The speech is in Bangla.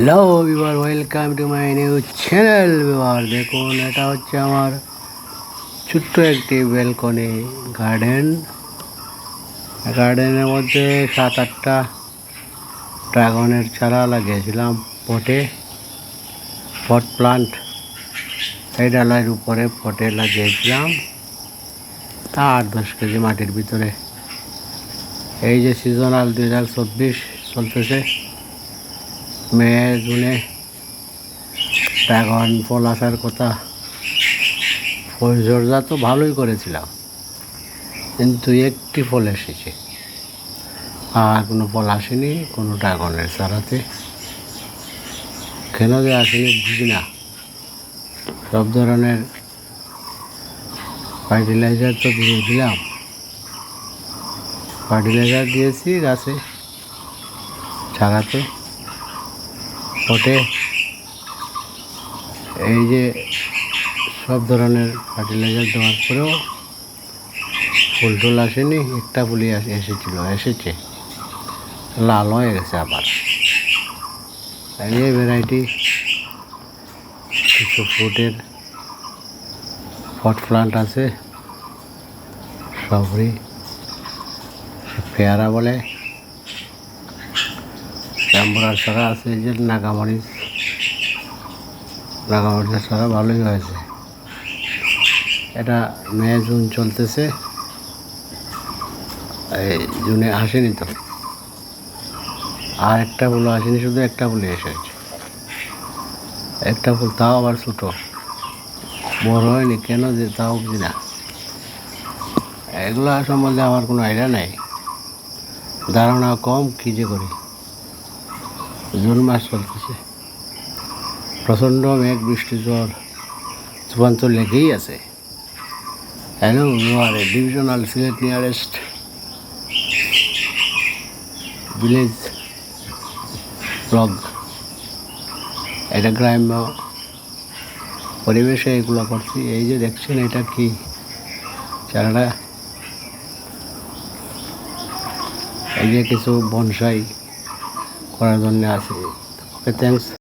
Hello viewer welcome to my new channel viewer দেখুন, এটা হচ্ছে আমার ছোট্ট একটি ব্যালকনি গার্ডেন গার্ডেনের মধ্যে সাত আটটা ড্রাগনের চারা লাগিয়েছিলাম পটে পট প্লান্ট এই ডালার উপরে পটে লাগিয়েছিলাম। আট দশ কেজি মাটির ভিতরে। এই যে সিজনাল দুই হাজার চব্বিশ চলতেছে। মে জুনে ড্রাগন ফল আসার কথা পরিচর্যা তো ভালোই করেছিলাম। কিন্তু একটি ফল এসেছে। আর কোনো ফল আসেনি, কোনো ড্রাগনের চারাতে। কেন যে আসেনি বুঝি না। সব ধরনের ফার্টিলাইজার তো দিয়ে দিলাম। ফার্টিলাইজার দিয়েছি গাছে, চারাতে। ফটে এই যে সব ধরনের ফার্টিলাইজার দেওয়ার পরেও ফুল টুল আসেনি, একটা ফুলই এসেছিল, এসেছে। লাল হয়ে গেছে আবার। এই ভ্যারাইটি কিছু ফ্রুটের ফট প্লান্ট আছে। সবরই পেয়ারা বলে। জাম্বুরার ছড়া আছে যে নাগামরিচ নাগামরিচের ছড়া ভালোই হয়েছে। এটা মে, জুন চলতেছে। এই জুনে আসেনি তো। আর একটা ফুল আসেনি, শুধু একটা ফুলে এসেছে একটা ফুল তাও আবার ছোটো। বড় হয়নি, কেন যে তাও বুঝি না। এগুলো সম্বন্ধে আমার কোনো আইডিয়া নেই। ধারণা কম, কী যে করি। জুন মাস চলতেছে প্রচণ্ড মেঘ, বৃষ্টি, জ্বর তুফান তো লেগেই আছে। Hello নোয়ারে divisional Sylhet nearest village blog. এটা গ্রাম্য পরিবেশে এগুলো করছি। এই যে দেখছেন, এটা কি? চারাটা এই যে কিছু বনসাই করার জন্য আছে ওকে থ্যাংকস